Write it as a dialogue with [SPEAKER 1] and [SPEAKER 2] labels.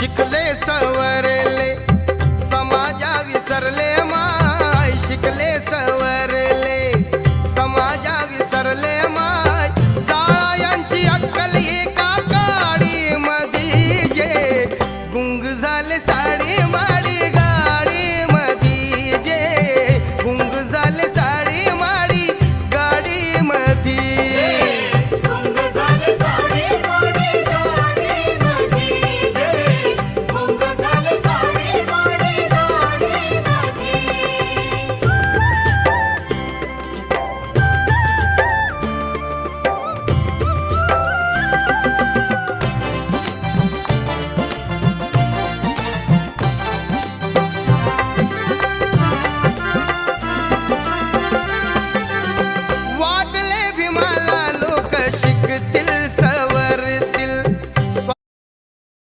[SPEAKER 1] शिकले सवरले समाजा विसरले मा